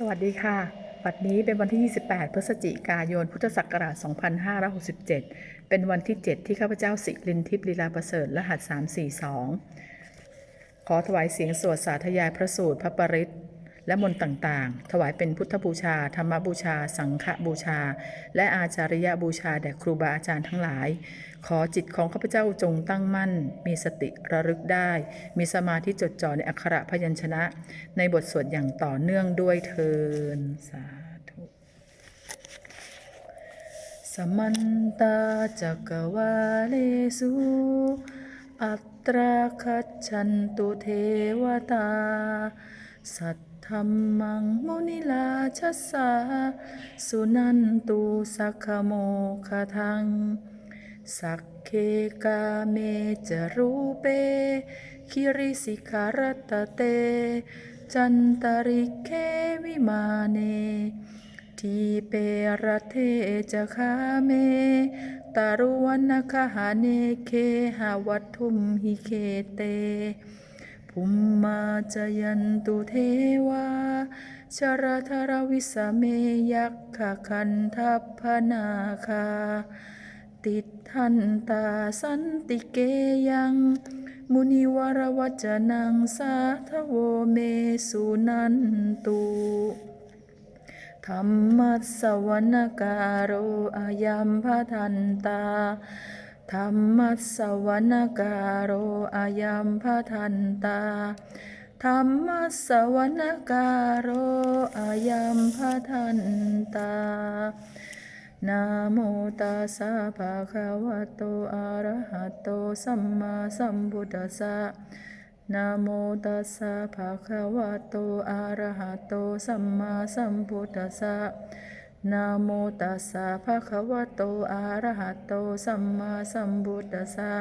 สวัสดีค่ะ วันนี้เป็นวันที่ 28 พฤศจิกายน พุทธศักราช 2567 เป็นวันที่ 7 ที่ข้าพเจ้าสิรินทิพย์ลีลาประเสริฐรหัส 342 ขอถวายเสียงสวดสาธยายพระสูตรพระปริต และมนต์ต่างๆ ถวายเป็นพุทธบูชา ธรรมบูชา สังฆบูชา และอาจาริยบูชาแด่ครูบาอาจารย์ทั้งหลาย ขอจิตของข้าพเจ้าจงตั้งมั่น มีสติระลึกได้ มีสมาธิจดจ่อในอักขระพยัญชนะ ในบทสวดอย่างต่อเนื่องด้วยเทินสาธุสมันตาจักวาเลสุอัตราคัจฉันตุเทวตา สัท ธรรมังมุนิลาชัสสา สุนันตุสักขโมคทัง สักเคกาเมจรูเป คิริสิคารตเต จันตริเควิมาเน ทีเประเทจะคาเม ตารุวันคหาเนเคหาวัตุมหิเคเต ภุมมาจยันตุเทวาชรธรวิสเมยักขคันทัพพนาคา ติดทันตาสันติเกยัง มุนิวรวัจนังสาทโวเมสุนันตุธรรมัสสวนการโรอายัมพทันตา ธรรมัสสวนการโรอายัมพทันตาธรรมัสสวนการโรอายัมพทันตานะโมตัสสะภะคะวะโตอะระหะโตสัมมาสัมพุทธัสสะนะโมตัสสะภะคะวะโตอะระหะโตสัมมาสัมพุทธัสสะ นะโมตัสสะภะคะวะโตอะระหะโตสัมมาสัมพุทธัสสะ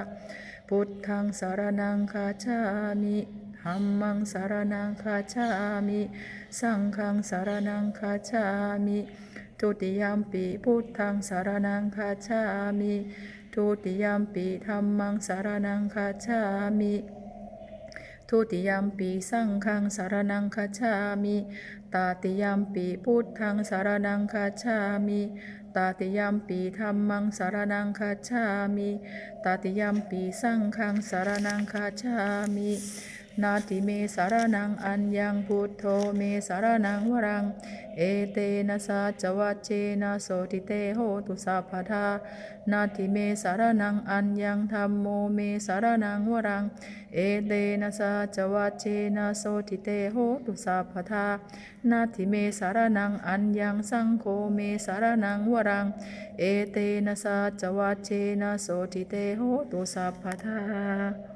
พุทธังสารนังคาชามิธัมมังสารนังคาชามิ สังฆังสารนังคาชามิทุติยมปีพุทธังสารนังคาชามิทุติยมปีธัมมังสารนังคาชามิ ทุติยมปีสังฆังสารนังคาชามิตาติยมปีพุทธังสารนังคาชามิตาติยมปีธรรมังสารนังคาชามิตาติยมปีสังฆังสารนังคาชามิ นาทิเมสารนังอัญญังพุทโธเมสารนังวรัง เอเตนะสาจวัจเจนะโสติเตโหตุสัพพทานาทิเมสารนังอัญญังธรรมโมเมสารนังวรัง เอเตนะสาจวัจเจนะโสติเตโหตุสัพพทานาทิเมสารนังอัญญังสังโฆเมสารนังวรัง เอเตนะสาจวัจเจนะโสติเตโหตุสัพพทา